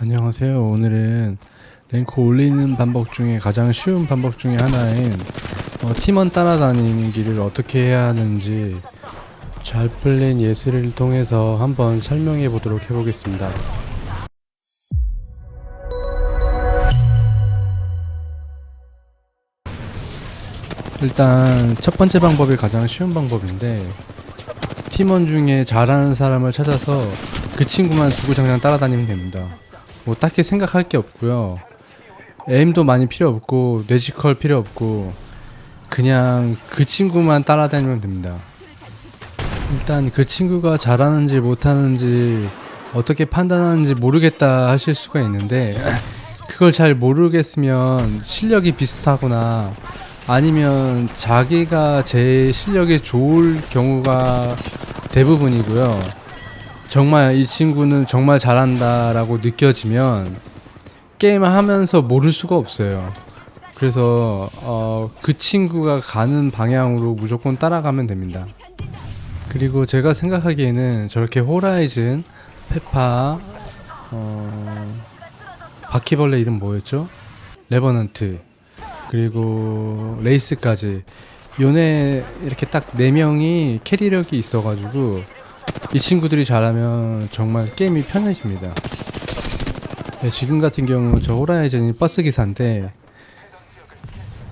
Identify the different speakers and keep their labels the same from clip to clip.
Speaker 1: 안녕하세요. 오늘은 랭크 올리는 방법 중에 가장 쉬운 방법 중에 하나인 어, 팀원 따라다니기를 어떻게 해야 하는지 잘 풀린 예시를 통해서 한번 설명해 보도록 해보겠습니다. 일단 첫 번째 방법이 가장 쉬운 방법인데 팀원 중에 잘하는 사람을 찾아서 그 친구만 주구장창 따라다니면 됩니다. 뭐 딱히 생각할 게 없고요. 에임도 많이 필요 없고 뇌지컬 필요 없고 그냥 그 친구만 따라다니면 됩니다. 일단 그 친구가 잘하는지 못하는지 어떻게 판단하는지 모르겠다 하실 수가 있는데 그걸 잘 모르겠으면 실력이 비슷하거나 아니면 자기가 제 실력이 좋을 경우가 대부분이고요. 정말 이 친구는 정말 잘한다라고 느껴지면 게임을 하면서 모를 수가 없어요. 그래서 어, 그 친구가 가는 방향으로 무조건 따라가면 됩니다. 그리고 제가 생각하기에는 저렇게 호라이즌, 페파, 어, 바퀴벌레 이름 뭐였죠? 레버넌트 그리고 레이스까지 요네 이렇게 딱네 명이 캐리력이 있어가지고 이 친구들이 잘하면 정말 게임이 편해집니다. 네, 지금 같은 경우 저 호라이즌이 버스 기사인데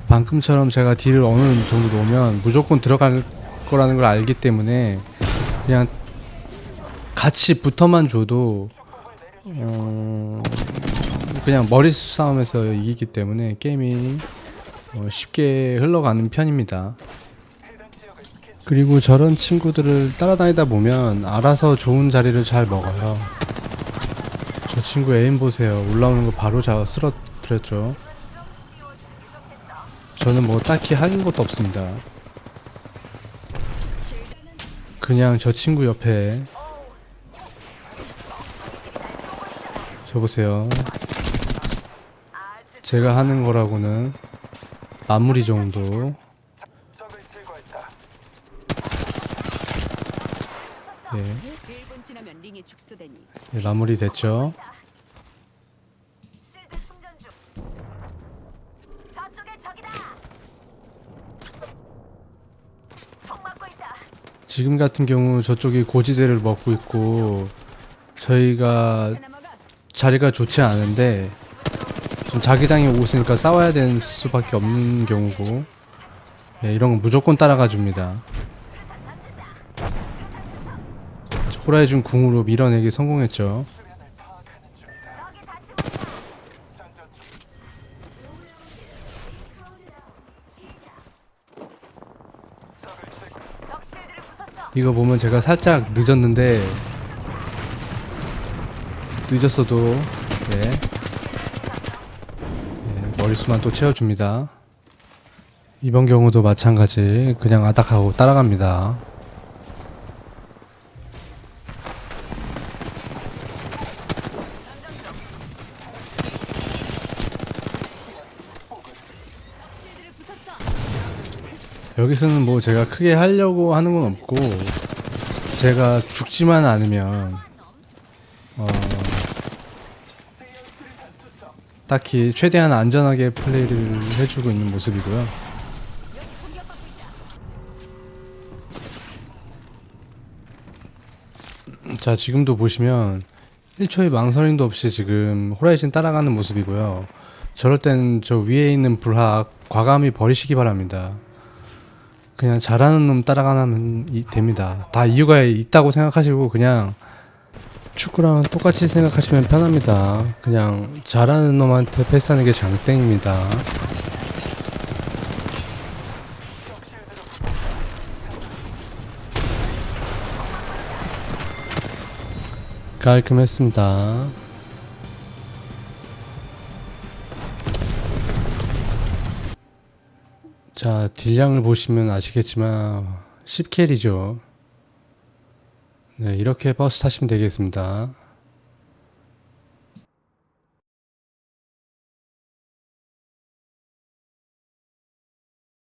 Speaker 1: 방금처럼 제가 딜을 어느 정도 놓으면 무조건 들어갈 거라는 걸 알기 때문에 그냥 같이 붙어만 줘도 어, 그냥 머리 싸움에서 이기기 때문에 게임이 어, 쉽게 흘러가는 편입니다. 그리고 저런 친구들을 따라다니다 보면 알아서 좋은 자리를 잘 먹어요. 저 친구 에임 보세요. 올라오는 거 바로 잡아 쓰러뜨렸죠. 저는 뭐 딱히 하는 것도 없습니다. 그냥 저 친구 옆에 저 보세요. 제가 하는 거라고는 마무리 정도. 예,
Speaker 2: 1분 지나면 링이 축소되니.
Speaker 1: 예, 마무리 됐죠. 지금 같은 경우 저쪽이 고지대를 먹고 있고 저희가 자리가 좋지 않은데 좀 자기장이 오으니까 싸워야 되는 수밖에 없는 경우고 예, 이런 건 무조건 따라가 줍니다. 호라이즌 궁으로 밀어내기 성공했죠. 이거 보면 제가 살짝 늦었는데 늦었어도 예, 예, 머리수만 또 채워줍니다. 이번 경우도 마찬가지 그냥 아닥하고 따라갑니다. 여기서는 뭐 제가 크게 하려고 하는 건 없고 제가 죽지만 않으면 어 딱히 최대한 안전하게 플레이를 해주고 있는 모습이고요. 자 지금도 보시면 1초의 망설임도 없이 지금 호라이즌 따라가는 모습이고요. 저럴 땐 저 위에 있는 불합 과감히 버리시기 바랍니다. 그냥 잘하는 놈 따라가면 이- 됩니다. 다 이유가 있다고 생각하시고 그냥 축구랑 똑같이 생각하시면 편합니다. 그냥 잘하는 놈한테 패스하는 게 장땡입니다. 깔끔했습니다. 자, 딜량을 보시면 아시겠지만 10킬이죠. 네, 이렇게 버스 타시면 되겠습니다.